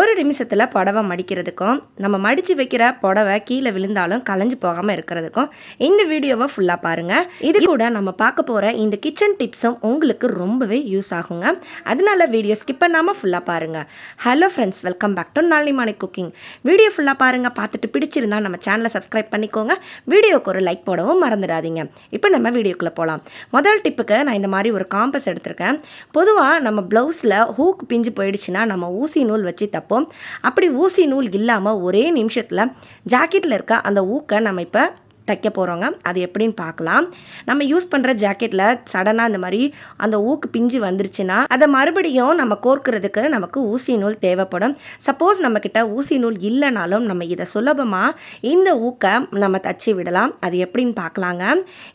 ஒரு நிமிஷத்தில் புடவை மடிக்கிறதுக்கும் நம்ம மடித்து வைக்கிற புடவை கீழே விழுந்தாலும் கலைஞ்சு போகாமல் இருக்கிறதுக்கும் இந்த வீடியோவை ஃபுல்லாக பாருங்கள் இது கூட நம்ம பார்க்க போகிற இந்த கிச்சன் டிப்ஸும் உங்களுக்கு ரொம்பவே யூஸ் ஆகுங்க. அதனால வீடியோ ஸ்கிப் பண்ணாமல் ஃபுல்லாக பாருங்கள் hello friends welcome back to நாளிமானி cooking video ஃபுல்லாக பாருங்கள் பார்த்துட்டு பிடிச்சிருந்தா நம்ம சேனலை சப்ஸ்கிரைப் பண்ணிக்கோங்க. வீடியோக்கு ஒரு லைக் போடவும் மறந்துடாதீங்க. இப்போ நம்ம வீடியோக்குள்ளே போகலாம் முதல் டிப்புக்கு நான் இந்த மாதிரி ஒரு காம்பஸ் எடுத்திருக்கேன். பொதுவாக நம்ம ப்ளவுஸில் ஹூக் பிஞ்சு போயிடுச்சுன்னா நம்ம ஊசி நூல் வச்சு தப்போம் அப்படி ஊசி நூல் இல்லாமல் ஒரே நிமிஷத்தில் ஜாக்கெட்டில் இருக்க அந்த ஊக்கை நம்ம இப்போ தைக்க போகிறோங்க அது எப்படின்னு பார்க்கலாம். நம்ம யூஸ் பண்ணுற ஜாக்கெட்டில் சடனாக இந்த மாதிரி அந்த ஊக்கு பிஞ்சு வந்துருச்சுன்னா அதை மறுபடியும் நம்ம கோர்க்கிறதுக்கு நமக்கு ஊசி நூல் தேவைப்படும். சப்போஸ் நம்மக்கிட்ட ஊசி நூல் இல்லைனாலும் நம்ம இதை சுலபமாக இந்த ஊக்கை நம்ம தச்சு விடலாம். அது எப்படின்னு பார்க்கலாங்க.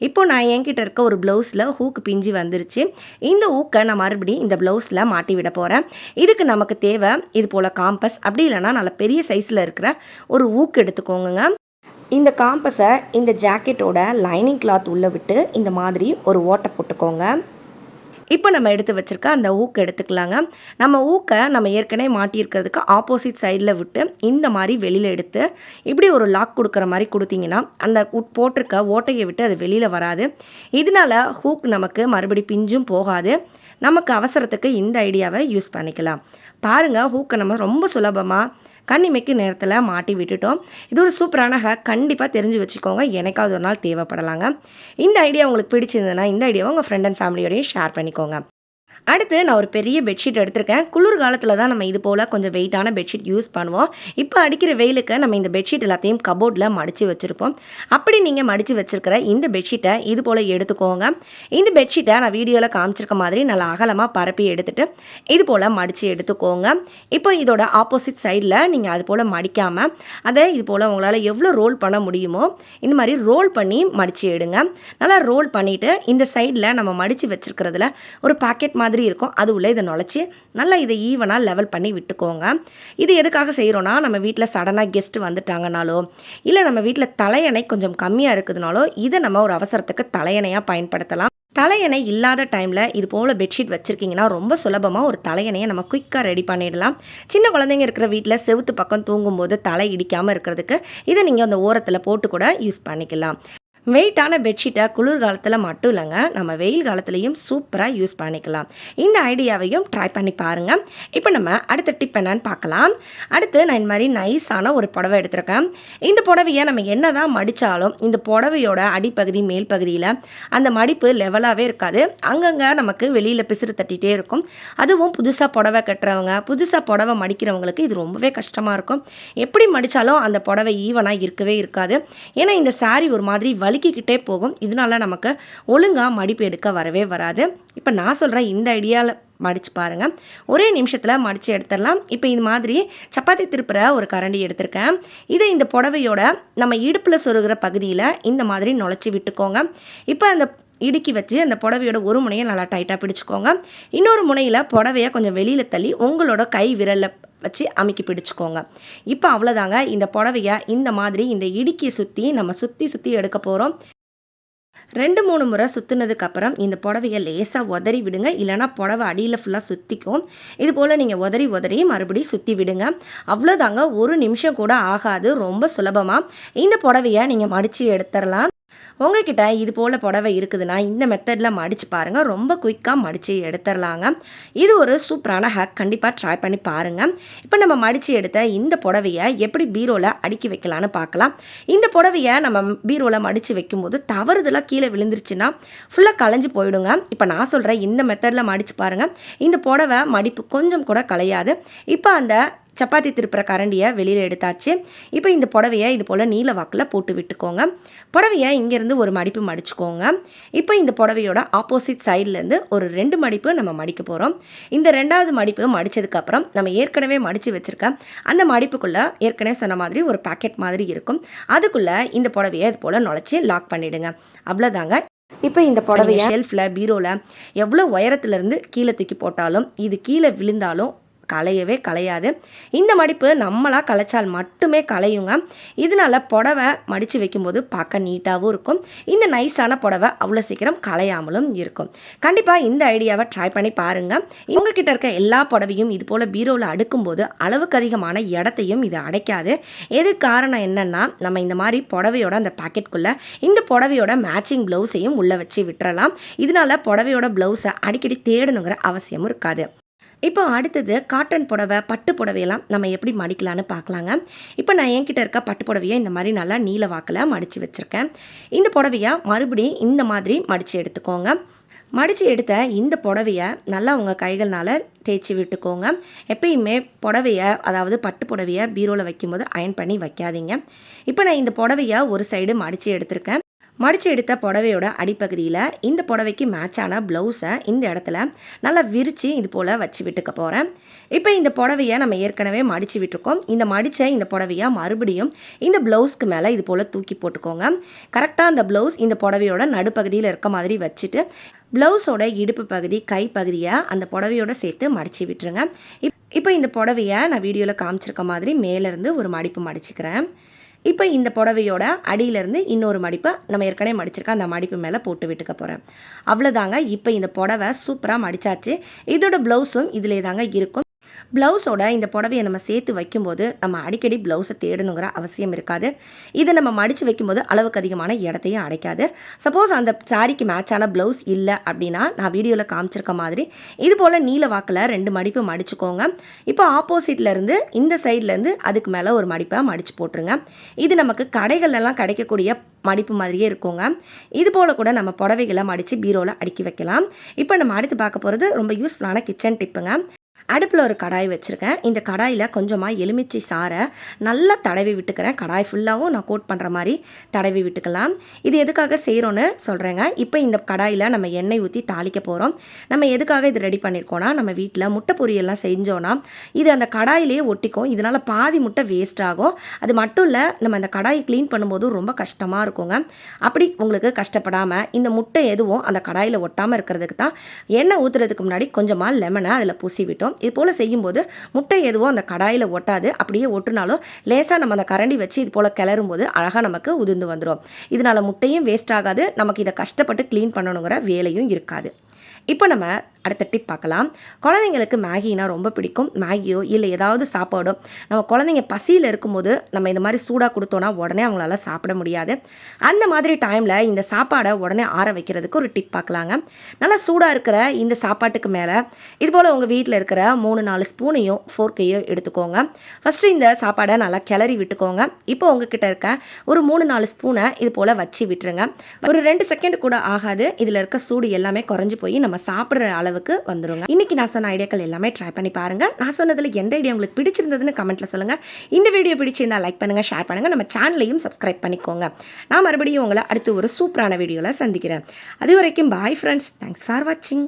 இப்போ நான் என்கிட்ட இருக்க ஒரு ப்ளவுஸில் ஹூக்கு பிஞ்சு வந்துருச்சு. இந்த ஊக்கை நான் மறுபடியும் இந்த ப்ளவுஸில் மாட்டி விட போகிறேன் இதுக்கு நமக்கு தேவை இது போல் காம்பஸ் அப்படி இல்லைன்னா நல்ல பெரிய சைஸில் இருக்கிற ஒரு ஊக்கு எடுத்துக்கோங்க இந்த காம்பஸை இந்த ஜாக்கெட்டோட லைனிங் கிளாத் உள்ளே விட்டு இந்த மாதிரி ஒரு ஓட்டை போட்டுக்கோங்க. இப்போ நம்ம எடுத்து வச்சுருக்க அந்த ஊக்கு எடுத்துக்கலாங்க. நம்ம ஊக்கை நம்ம ஏற்கனவே மாட்டியிருக்கிறதுக்கு ஆப்போசிட் சைடில் விட்டு இந்த மாதிரி வெளியில் எடுத்து இப்படி ஒரு லாக் கொடுக்குற மாதிரி கொடுத்தீங்கன்னா அந்த உட் போட்டிருக்க ஓட்டையை விட்டு அது வெளியில் வராது. இதனால ஹூக் நமக்கு மறுபடி பிஞ்சும் போகாது. நமக்கு அவசரத்துக்கு இந்த ஐடியாவை யூஸ் பண்ணிக்கலாம். பாருங்கள் ஹூக்கை நம்ம ரொம்ப சுலபமாக கண்ணிமைக்கு நேரத்தில் மாட்டி விட்டுட்டோம். இது ஒரு சூப்பரான ஹேக் கண்டிப்பாக தெரிஞ்சு வச்சுக்கோங்க. எனக்காவது ஒரு நாள் தேவைப்படலாங்க. இந்த ஐடியா உங்களுக்கு பிடிச்சிருந்ததுன்னா இந்த ஐடியாவை உங்கள் ஃப்ரெண்ட் அண்ட் ஃபேமிலியோடையும் ஷேர் பண்ணிக்கோங்க. அடுத்து நான் ஒரு பெரிய பெட்ஷீட் எடுத்திருக்கேன். குளிர் காலத்தில் தான் நம்ம இது போல் கொஞ்சம் வெயிட்டான பெட்ஷீட் யூஸ் பண்ணுவோம். இப்போ அடிக்கிற வெயிலுக்கு நம்ம இந்த பெட்ஷீட் எல்லாத்தையும் கபோர்டில் மடித்து வச்சுருப்போம். அப்படி நீங்கள் மடித்து வச்சுருக்கிற இந்த பெட்ஷீட்டை இது போல் எடுத்துக்கோங்க. இந்த பெட்ஷீட்டை நான் வீடியோவில் காமிச்சிருக்க மாதிரி நல்லா அகலமாக பரப்பி எடுத்துகிட்டு இது போல் மடித்து எடுத்துக்கோங்க. இப்போ இதோட ஆப்போசிட் சைடில் நீங்கள் அது போல் மடிக்காமல் அதை இது போல் உங்களால் எவ்வளோ ரோல் பண்ண முடியுமோ இந்த மாதிரி ரோல் பண்ணி மடித்து எடுங்க. நல்லா ரோல் பண்ணிவிட்டு இந்த சைடில் நம்ம மடித்து வச்சுருக்கிறதுல ஒரு பாக்கெட் மாதிரி மாதிரி இருக்கும் அது உள்ளே இதை நுழைச்சி நல்லா இதை ஈவனாக லெவல் பண்ணி விட்டுக்கோங்க. இது எதுக்காக செய்கிறோன்னா நம்ம வீட்டில் சடனாக கெஸ்ட்டு வந்துட்டாங்கனாலோ இல்லை நம்ம வீட்டில் தலையணை கொஞ்சம் கம்மியாக இருக்குதுனாலோ இதை நம்ம ஒரு அவசரத்துக்கு தலையணையாக பயன்படுத்தலாம். தலையணை இல்லாத டைமில் இது போல் பெட்ஷீட் வச்சுருக்கீங்கன்னா ரொம்ப சுலபமாக ஒரு தலையணையை நம்ம குயிக்காக ரெடி பண்ணிடலாம். சின்ன குழந்தைங்க இருக்கிற வீட்டில் செவுத்து பக்கம் தூங்கும்போது தலை இடிக்காமல் இருக்கிறதுக்கு இதை நீங்கள் அந்த ஓரத்தில் போட்டு கூட யூஸ் பண்ணிக்கலாம். வெயிட்டான பெட்ஷீட்டை குளிர்காலத்தில் மட்டும் இல்லைங்க நம்ம வெயில் காலத்துலேயும் சூப்பராக யூஸ் பண்ணிக்கலாம். இந்த ஐடியாவையும் ட்ரை பண்ணி பாருங்கள் இப்போ நம்ம அடுத்த டிப் என்னன்னு பார்க்கலாம். அடுத்து நான் இந்த மாதிரி நைஸான ஒரு புடவை எடுத்திருக்கேன். இந்த புடவையை நம்ம என்ன தான் மடித்தாலும் இந்த புடவையோட அடிப்பகுதி மேல் பகுதியில் அந்த மடிப்பு லெவலாகவே இருக்காது. அங்கங்கே நமக்கு வெளியில் பிசிறு தட்டிகிட்டே இருக்கும். அதுவும் புதுசாக புடவை கட்டுறவங்க புதுசாக புடவை மடிக்கிறவங்களுக்கு இது ரொம்பவே கஷ்டமாக இருக்கும். எப்படி மடித்தாலும் அந்த புடவை ஈவனாக இருக்கவே இருக்காது. ஏன்னா இந்த சாரீ ஒரு மாதிரி வலி அடுக்கிக்கிட்டே போகும். இதனால நமக்கு ஒழுங்காக மடிப்பு எடுக்க வரவே வராது. இப்போ நான் சொல்கிறேன் இந்த ஐடியாவில் மடித்து பாருங்கள் ஒரே நிமிஷத்தில் மடித்து எடுத்துடலாம். இப்போ இது மாதிரி சப்பாத்தி திருப்புற ஒரு கரண்டி எடுத்திருக்கேன். இதை இந்த புடவையோட நம்ம இடுப்பில் சொருகிற பகுதியில் இந்த மாதிரி நுழைச்சி விட்டுக்கோங்க. இப்போ அந்த இடுக்கி வச்சு அந்த புடவையோட ஒரு முனையை நல்லா டைட்டாக பிடிச்சிக்கோங்க. இன்னொரு முனையில் புடவையை கொஞ்சம் வெளியில் தள்ளி உங்களோட கை விரலில் வச்சு அமைக்கி பிடிச்சிக்கோங்க. இப்போ அவ்வளோதாங்க இந்த புடவையை இந்த மாதிரி இந்த இடுக்கியை சுற்றி நம்ம சுற்றி சுற்றி எடுக்க போகிறோம் ரெண்டு மூணு முறை சுற்றுனதுக்கப்புறம் இந்த புடவையை லேசாக உதறி விடுங்க. இல்லைனா புடவை அடியில் ஃபுல்லாக சுற்றிக்கும் இது போல் நீங்கள் உதறி உதறி மறுபடியும் சுற்றி விடுங்க. அவ்வளோதாங்க ஒரு நிமிஷம் கூட ஆகாது. ரொம்ப சுலபமாக இந்த புடவையை நீங்கள் மடித்து எடுத்துடலாம் உங்ககிட்ட இது போல் புடவை இருக்குதுன்னா இந்த மெத்தடில் மடித்து பாருங்கள் ரொம்ப குயிக்காக மடித்து எடுத்துடலாங்க. இது ஒரு சூப்பரான ஹேக் கண்டிப்பாக ட்ரை பண்ணி பாருங்கள் இப்போ நம்ம மடித்து எடுத்த இந்த புடவையை எப்படி பீரோவில் அடுக்கி வைக்கலான்னு பார்க்கலாம் இந்த புடவையை நம்ம பீரோவில் மடித்து வைக்கும்போது தவறுதலாக கீழே விழுந்துருச்சுன்னா ஃபுல்லாக களைஞ்சு போயிடுங்க. இப்போ நான் சொல்கிறேன் இந்த மெத்தடில் மடித்து பாருங்கள் இந்த புடவை மடிப்பு கொஞ்சம் கூட கலையாது இப்போ அந்த சப்பாத்தி திருப்புற கரண்டியை வெளியில் எடுத்தாச்சு. இப்போ இந்த புடவையை இது போல் நீல வாக்கில் போட்டு விட்டுக்கோங்க. புடவையை இங்கேருந்து ஒரு மடிப்பு மடிச்சுக்கோங்க. இப்போ இந்த புடவையோட ஆப்போசிட் சைட்லேருந்து ஒரு ரெண்டு மடிப்பு நம்ம மடிக்க போகிறோம் இந்த ரெண்டாவது மடிப்பு மடித்ததுக்கப்புறம் நம்ம ஏற்கனவே மடித்து வச்சுருக்க அந்த மடிப்புக்குள்ளே ஏற்கனவே சொன்ன மாதிரி ஒரு பேக்கெட் மாதிரி இருக்கும். அதுக்குள்ளே இந்த புடவையை இது போல் நுழைச்சி லாக் பண்ணிவிடுங்க அவ்வளோதாங்க இப்போ இந்த புடவைய ஷெல்ஃபில் பீரோவில் எவ்வளோ உயரத்துலேருந்து கீழே தூக்கி போட்டாலும் இது கீழே விழுந்தாலும் கலையவே கலையாது இந்த மடிப்பு நம்மளாக கலைச்சால் மட்டுமே கலையுங்க இதனால புடவை மடித்து வைக்கும்போது பார்க்க நீட்டாகவும் இருக்கும். இந்த நைஸான புடவை அவ்வளோ சீக்கிரம் கலையாமலும் இருக்கும். கண்டிப்பாக இந்த ஐடியாவை ட்ரை பண்ணி பாருங்கள் உங்ககிட்ட இருக்க எல்லா புடவையும் இது போல் பீரோவில் அடுக்கும்போது அளவுக்கு அதிகமான இடத்தையும் இது அடைக்காது. எது காரணம் என்னென்னா நம்ம இந்த மாதிரி புடவையோட அந்த பாக்கெட்குள்ளே இந்த புடவையோட மேட்சிங் ப்ளவுஸையும் உள்ளே வச்சு விட்டுறலாம். இதனால புடவையோட ப்ளவுஸை அடிக்கடி தேடணுங்கிற அவசியமும் இருக்காது. இப்போ அடுத்தது காட்டன் புடவை பட்டு புடவையெல்லாம் நம்ம எப்படி மடிக்கலான்னு பார்க்கலாங்க. இப்போ நான் என்கிட்ட இருக்க பட்டு புடவையை இந்த மாதிரி நல்லா நீல வாக்கில் மடித்து வச்சுருக்கேன். இந்த புடவையை மறுபடியும் இந்த மாதிரி மடித்து எடுத்துக்கோங்க. மடித்து எடுத்த இந்த புடவையை நல்லா உங்கள் கைகள்னால தேய்ச்சி விட்டுக்கோங்க. எப்பயுமே புடவையை அதாவது பட்டு புடவைய பீரோவில் வைக்கும்போது அயன் பண்ணி வைக்காதீங்க. இப்போ நான் இந்த புடவைய ஒரு சைடு மடித்து எடுத்திருக்கேன். மடித்து எடுத்த புடவையோட அடிப்பகுதியில் இந்த புடவைக்கு மேட்சான ப்ளவுஸை இந்த இடத்துல நல்லா விரித்து இது போல் வச்சு விட்டுக்க போகிறேன் இப்போ இந்த புடவையை நம்ம ஏற்கனவே மடித்து விட்டுருக்கோம். இந்த மடித்த இந்த புடவையை மறுபடியும் இந்த ப்ளவுஸ்க்கு மேலே இது போல் தூக்கி போட்டுக்கோங்க. கரெக்டாக அந்த ப்ளவுஸ் இந்த புடவையோட நடுப்பகுதியில் இருக்க மாதிரி வச்சுட்டு ப்ளவுஸோட இடுப்பு பகுதி கை பகுதியை அந்த புடவையோட சேர்த்து மடித்து விட்டுருங்க. இப் இப்போ இந்த புடவையை நான் வீடியோவில் காமிச்சிருக்க மாதிரி மேலேருந்து ஒரு மடிப்பு மடிச்சுக்கிறேன். இப்போ இந்த புடவையோட அடியிலேருந்து இன்னொரு மடிப்பை நம்ம ஏற்கனவே மடிச்சிருக்க அந்த மடிப்பு மேலே போட்டு விட்டுக்க போகிறேன் அவ்வளோதாங்க. இப்போ இந்த புடவை சூப்பராக மடிச்சாச்சு. இதோட ப்ளவுஸும் இதிலே தாங்க இருக்கும். ப்ளவுஸோட இந்த புடவையை நம்ம சேர்த்து வைக்கும்போது நம்ம அடிக்கடி ப்ளவுஸை தேடணுங்கிற அவசியம் இருக்காது. இதை நம்ம மடித்து வைக்கும்போது அளவுக்கு அதிகமான இடத்தையும் அடைக்காது. சப்போஸ் அந்த சாரிக்கு மேட்சான ப்ளவுஸ் இல்லை அப்படின்னா நான் வீடியோவில் காமிச்சிருக்க மாதிரி இது போல் நீல வாக்கில் ரெண்டு மடிப்பு மடிச்சுக்கோங்க. இப்போ ஆப்போசிட்லேருந்து இந்த சைட்லேருந்து அதுக்கு மேலே ஒரு மடிப்பை மடித்து போட்டுருங்க. இது நமக்கு கடைகள்லாம் கிடைக்கக்கூடிய மடிப்பு மாதிரியே இருக்குங்க. இது போல் கூட நம்ம புடவைகளை மடித்து பீரோவில் அடுக்கி வைக்கலாம். இப்போ நம்ம அடுத்து பார்க்க போகிறது ரொம்ப யூஸ்ஃபுல்லான கிச்சன் டிப்புங்க அடுப்பில் ஒரு கடாய் வச்சுருக்கேன். இந்த கடாயில் கொஞ்சமாக எலுமிச்சை சாறை நல்லா தடவி விட்டுக்கிறேன். கடாய் ஃபுல்லாகவும் நான் கோட் பண்ணுற மாதிரி தடவி விட்டுக்கலாம். இது எதுக்காக செய்கிறோன்னு சொல்கிறேங்க இப்போ இந்த கடாயில் நம்ம எண்ணெய் ஊற்றி தாளிக்க போகிறோம் நம்ம எதுக்காக இது ரெடி பண்ணியிருக்கோன்னா நம்ம வீட்டில் முட்டை பொரியெல்லாம் செஞ்சோன்னா இது அந்த கடாயிலே ஒட்டிக்கும். இதனால் பாதி முட்டை வேஸ்ட் ஆகும். அது மட்டும் இல்லை நம்ம அந்த கடாயை க்ளீன் பண்ணும்போது ரொம்ப கஷ்டமாக இருக்குங்க. அப்படி உங்களுக்கு கஷ்டப்படாமல் இந்த முட்டை எதுவும் அந்த கடாயில் ஒட்டாமல் இருக்கிறதுக்கு தான் எண்ணெய் ஊற்றுறதுக்கு முன்னாடி கொஞ்சமாக லெமனை அதில் பூசி விட்டோம் இது போல் செய்யும்போது முட்டை எதுவும் அந்த கடாயில் ஒட்டாது. அப்படியே ஒட்டுனாலும் லேசாக நம்ம அந்த கரண்டி வச்சு இது போல் கிளறும்போது அழகாக நமக்கு உதிர்ந்து வந்துடும் இதனால் முட்டையும் வேஸ்ட் ஆகாது. நமக்கு இதை கஷ்டப்பட்டு க்ளீன் பண்ணணுங்கிற வேலையும் இருக்காது. இப்போ நம்ம அடுத்த டிப் பார்க்கலாம். குழந்தைங்களுக்கு மேகினா ரொம்ப பிடிக்கும். மேகியோ இல்லை ஏதாவது சாப்பாடோ நம்ம குழந்தைங்க பசியில் இருக்கும்போது நம்ம இந்த மாதிரி சூடாக கொடுத்தோன்னா உடனே அவங்களால சாப்பிட முடியாது. அந்த மாதிரி டைமில் இந்த சாப்பாடை உடனே ஆற வைக்கிறதுக்கு ஒரு டிப் பார்க்கலாங்க. நல்லா சூடாக இருக்கிற இந்த சாப்பாட்டுக்கு மேலே இது போல் உங்கள் வீட்டில் இருக்கிற மூணு நாலு ஸ்பூனையும் ஃபோர்க்கையும் எடுத்துக்கோங்க. ஃபஸ்ட்டு இந்த சாப்பாடை நல்லா கிளறி விட்டுக்கோங்க. இப்போ உங்ககிட்ட இருக்க ஒரு மூணு நாலு ஸ்பூனை இது போல் வச்சு விட்டுருங்க. ஒரு ரெண்டு செகண்ட் கூட ஆகாது. இதில் இருக்க சூடு எல்லாமே குறைஞ்சி போய் நம்ம சாப்பிட்ற அளவு அளவுக்கு வந்துருங்க. இன்னைக்கு நான் சொன்ன ஐடியாக்கள் எல்லாமே ட்ரை பண்ணி பாருங்க. நான் சொன்னதில் எந்த ஐடியா உங்களுக்கு பிடிச்சிருந்ததுன்னு கமெண்ட்ல சொல்லுங்க. இந்த வீடியோ பிடிச்சிருந்தால் லைக் பண்ணுங்க ஷேர் பண்ணுங்க. நம்ம சேனலையும் சப்ஸ்கிரைப் பண்ணிக்கோங்க. நான் மறுபடியும் உங்களை அடுத்து ஒரு சூப்பரான வீடியோவில் சந்திக்கிறேன். அது வரைக்கும் பாய் ஃப்ரெண்ட்ஸ் தேங்க்ஸ் ஃபார் வாட்சிங்